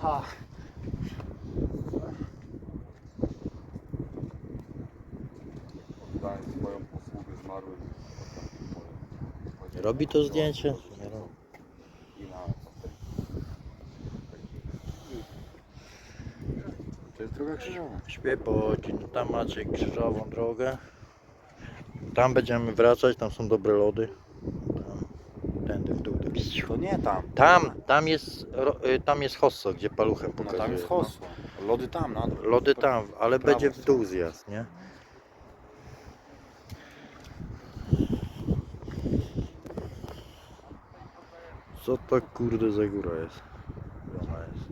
Aha. Oddałem swoją posługę zmarłym. Robi to zdjęcie? Nie robi. I na To jest droga krzyżowa. Śpię po godzin. Tam macie krzyżową drogę. Tam będziemy wracać, tam są dobre lody. Tam, tędy w dół. Tak. To nie tam. Tam, tam jest, ro- y, tam jest hosso, gdzie paluchem No pokazuje. tam jest hosło. Lody tam na dół. Lody tam, ale Prawo będzie w dół zjazd, nie? Co to kurde za góra jest? Gdzie Ona jest.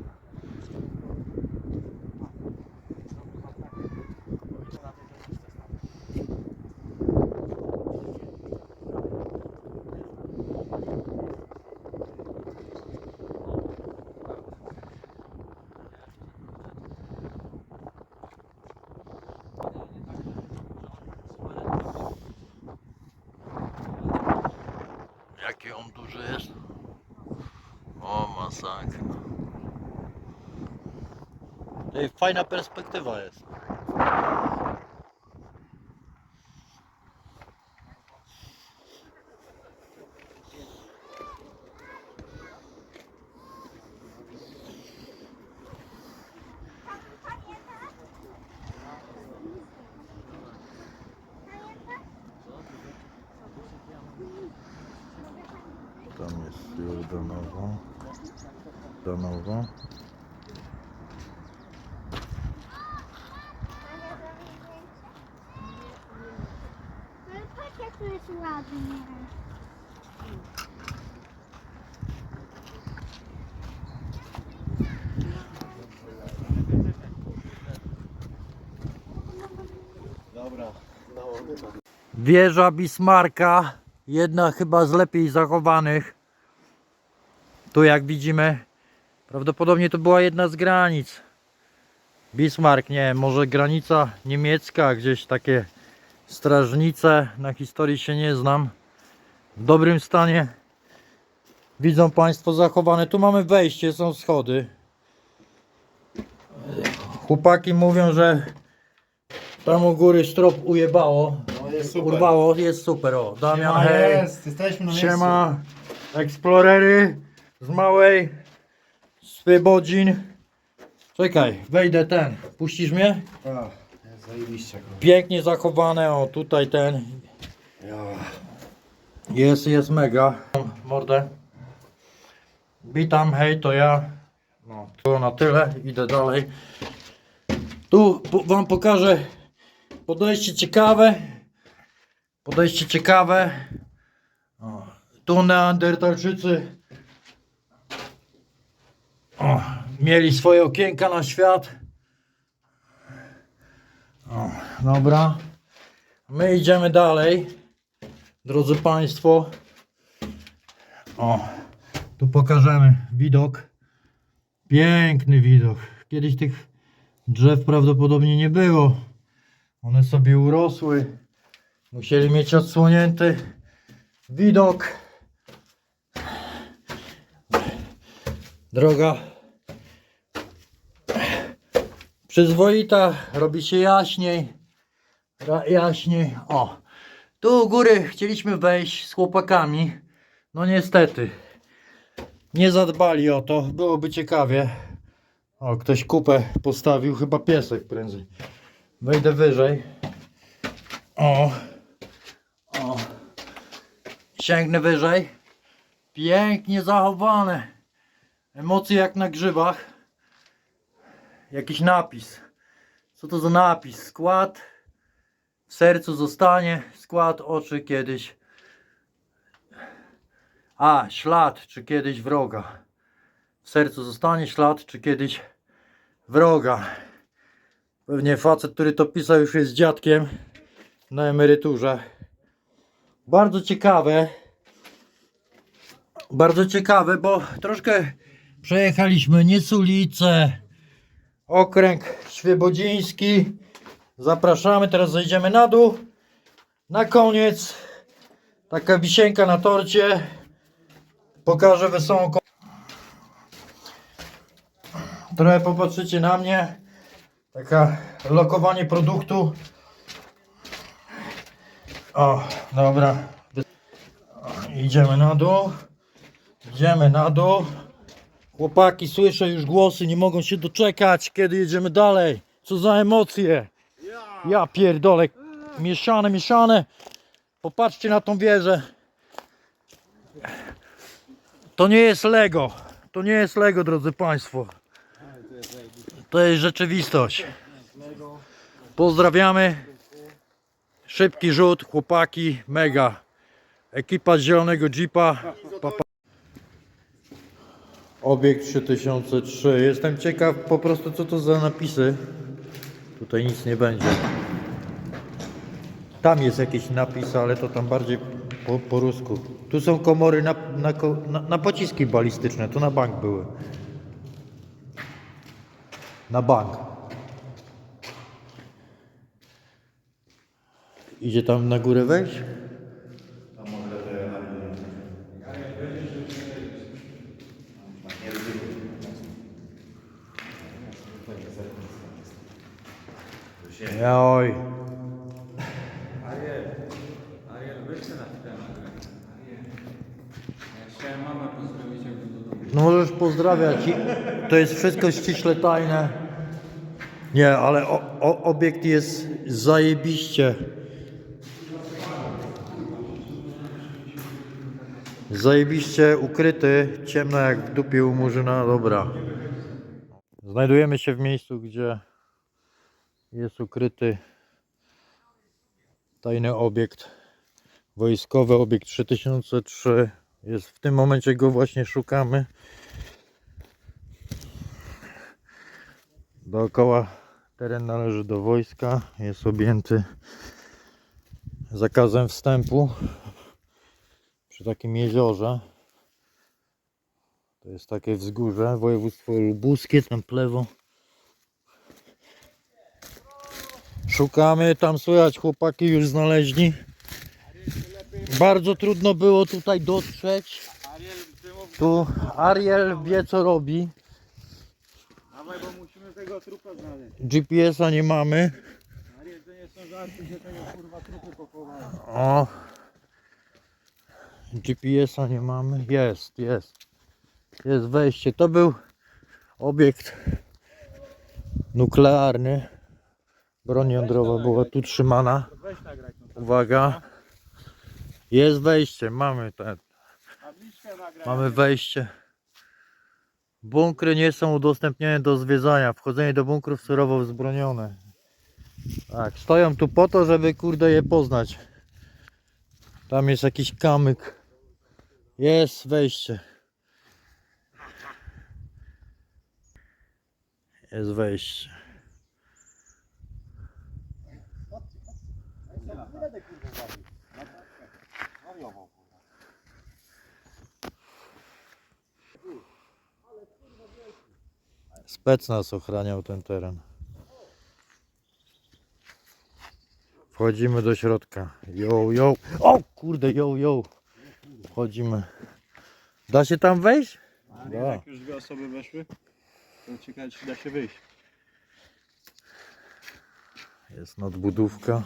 Jaki on duży jest? O masakra. Ej, fajna perspektywa jest. Tam jest Jordanowo. Danowo. Ładnie. Wieża Bismarka, jedna chyba z lepiej zachowanych. Tu jak widzimy, prawdopodobnie to była jedna z granic. Bismarck, nie może granica niemiecka, gdzieś takie strażnice, na historii się nie znam. W dobrym stanie. Widzą Państwo zachowane. Tu mamy wejście, są schody. Chłopaki mówią, że tam u góry strop ujebało. No jest super. Urwało, jest super. O, Damian, Siema, hej. jest, jesteśmy na miejscu. Siema, eksplorery z małej, z Wybodzin. Czekaj, wejdę ten. Puścisz mnie? Zajebiście. kurwa. Pięknie zachowane, o tutaj ten. Ja. Jest, jest mega. Mordę. Witam, hej, to ja. No, to na tyle, idę dalej. Tu po, wam pokażę podejście ciekawe. Podejście ciekawe. O, tu neandertalczycy o, mieli swoje okienka na świat. O, dobra. My idziemy dalej. Drodzy Państwo, o, tu pokażemy widok. Piękny widok. Kiedyś tych drzew prawdopodobnie nie było. One sobie urosły. Musieli mieć odsłonięty widok. Droga przyzwoita, robi się jaśniej. Jaśniej. O, tu u góry chcieliśmy wejść z chłopakami. No niestety. Nie zadbali o to. Byłoby ciekawie. O, ktoś kupę postawił. Chyba piesek prędzej. Wejdę wyżej. O. O. Sięgnę wyżej. Pięknie zachowane. Emocje jak na grzybach. Jakiś napis. Co to za napis? Skład w sercu zostanie skład oczy kiedyś. A, ślad, czy kiedyś wroga. W sercu zostanie ślad, czy kiedyś wroga. Pewnie facet, który to pisał, już jest dziadkiem na emeryturze. Bardzo ciekawe. Bardzo ciekawe, bo troszkę przejechaliśmy Niesulice, okręg Świebodziński. Zapraszamy, teraz zejdziemy na dół. Na koniec taka wisienka na torcie. Pokażę wesołą. trochę popatrzycie na mnie. Taka lokowanie produktu. O, dobra. Idziemy na dół. Idziemy na dół. Chłopaki, słyszę już głosy, nie mogą się doczekać, kiedy jedziemy dalej. Co za emocje. Ja pierdolę. Mieszane, mieszane. Popatrzcie na tą wieżę. To nie jest Lego. To nie jest Lego, drodzy Państwo. To jest rzeczywistość. Pozdrawiamy. Szybki rzut, chłopaki, mega. Ekipa z zielonego Jeepa. Obiekt 3003. Jestem ciekaw po prostu co to za napisy. Tutaj nic nie będzie. Tam jest jakiś napis, ale to tam bardziej po, po rusku. Tu są komory na, na, na, na pociski balistyczne. To na bank były. Na bank. Idzie tam na górę wejść? Oj. Chciałem mamę pozdrowić, jakby do domu. No możesz pozdrawiać. To jest wszystko ściśle tajne. Nie, ale o, o, obiekt jest zajebiście. Zajebiście ukryty, ciemno jak w dupie u murzyna, dobra. Znajdujemy się w miejscu, gdzie jest ukryty tajny obiekt wojskowy, obiekt 3003. Jest w tym momencie go właśnie szukamy. Dookoła teren należy do wojska, jest objęty zakazem wstępu przy takim jeziorze. To jest takie wzgórze, województwo lubuskie, tam w Szukamy, tam słychać chłopaki już znaleźli. Bardzo trudno było tutaj dotrzeć. Tu Ariel wie co robi. Dawaj, bo musimy tego trupa znaleźć. GPS-a nie mamy. Ale to nie są żarty, że tego kurwa trupy pochowają. O. GPS-a nie mamy. Jest, jest. Jest wejście. To był obiekt nuklearny. Broń jądrowa była tu trzymana. Uwaga. Jest wejście. Mamy ten. Mamy wejście. Bunkry nie są udostępnione do zwiedzania. Wchodzenie do bunkrów surowo wzbronione. Tak, stoją tu po to, żeby kurde je poznać. Tam jest jakiś kamyk. Jest wejście. Jest wejście. Spec nas ochraniał ten teren. Wchodzimy do środka. Yo, yo. O kurde, yo, yo. Wchodzimy. Da się tam wejść? Da. Jak już dwie osoby weszły, to ciekawe czy da się wyjść. Jest nadbudówka.